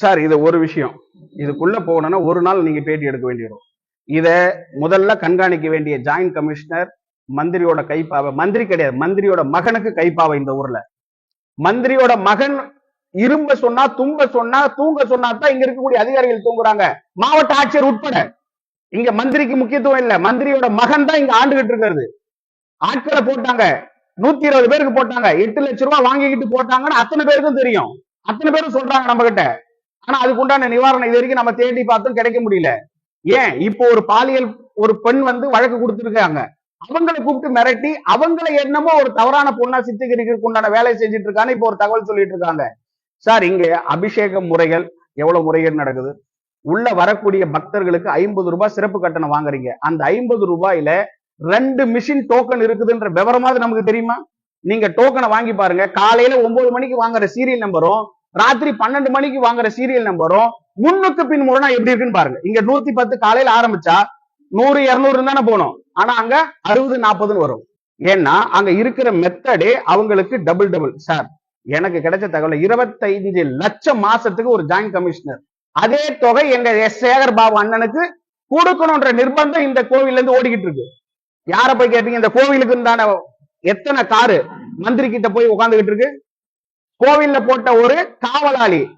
Sir இது ஒரு விஷயம். இதுக்குள்ள போகணும்னா ஒரு நாள் நீங்க பேட்டி எடுக்க வேண்டியிடும். இத முதல்ல கண்காணிக்க வேண்டிய ஜாயிண்ட் கமிஷனர் மந்திரியோட கைப்பாவை மந்திரி கிடையாது மந்திரியோட மகனுக்கு கைப்பாவை இந்த ஊர்ல. மந்திரியோட மகன் இரும்ப சொன்னா தும்ப சொன்னா தூங்க சொன்னா தான் இங்க இருக்கக்கூடிய அதிகாரிகள் தூங்குறாங்க. மாவட்ட ஆட்சியர் உட்பட. இங்க மந்திரிக்கு முக்கியத்துவம் இல்ல. மந்திரியோட மகன் தான் இங்க ஆண்டுகிட்டு இருக்கிறது. ஆட்களை போட்டாங்க. நூத்தி இருபது பேருக்கு போட்டாங்க. எட்டு லட்சம் ரூபாய் வாங்கிக்கிட்டு போட்டாங்கன்னு அத்தனை பேருக்கும் தெரியும். அத்தனை பேரும் சொல்றாங்க நம்ம கிட்ட ஆனா அதுக்கு உண்டான நிவாரணம் இது வரைக்கும் நம்ம தேடி பார்த்தும் கிடைக்க முடியல. ஏன்? இப்போ ஒரு பாலியல் ஒரு பெண் வந்து வழக்கு கொடுத்துருக்காங்க. அவங்களை கூப்பிட்டு மிரட்டி அவங்களை என்னமோ ஒரு தவறான பொண்ணா சித்திகரிக்கிறதுக்கு உண்டான வேலையை செஞ்சுட்டு இருக்காங்க இப்போ ஒரு தகவல் சொல்லிட்டு இருக்காங்க. சார் இங்க அபிஷேக முறைகள் எவ்வளவு முறைகள் நடக்குது? உள்ள வரக்கூடிய பக்தர்களுக்கு ஐம்பது ரூபாய் சிறப்பு கட்டணம் வாங்குறீங்க. அந்த ஐம்பது ரூபாயில ரெண்டு மிஷின் டோக்கன் இருக்குதுன்ற விவரமாவது நமக்கு தெரியுமா? நீங்க டோக்கனை வாங்கி பாருங்க. காலையில ஒன்பது மணிக்கு வாங்குற சீரியல் நம்பரும் ராத்திரி பன்னெண்டு மணிக்கு வாங்குற சீரியல் நம்பரும் முன்னுக்கு பின் முரணா எப்படி இருக்குன்னு பாருங்க. இங்க நூத்தி பத்து காலையில ஆரம்பிச்சா நூறு இருநூறு தானே போனோம் ஆனா அங்க அறுபது நாற்பதுன்னு வரும். ஏன்னா அங்க இருக்கிற மெத்தடே அவங்களுக்கு டபுள் டபுள் சார் எனக்கு கிடைச்ச தகவல் இருபத்தைந்து லட்சம் மாசத்துக்கு ஒரு ஜாயிண்ட் கமிஷனர் அதே தொகை எங்க எஸ். சேகர் பாபு அண்ணனுக்கு கொடுக்கணும்ன்ற நிர்பந்தம் இந்த கோவில்ல இருந்து ஓடிக்கிட்டு இருக்கு. யார போய் கேட்டீங்க? இந்த கோவிலுக்கு தானே எத்தனை காரு மந்திரி கிட்ட போய் உட்கார்ந்துகிட்டு இருக்கு? கோவில்ல போட்ட ஒரு காவலாளி.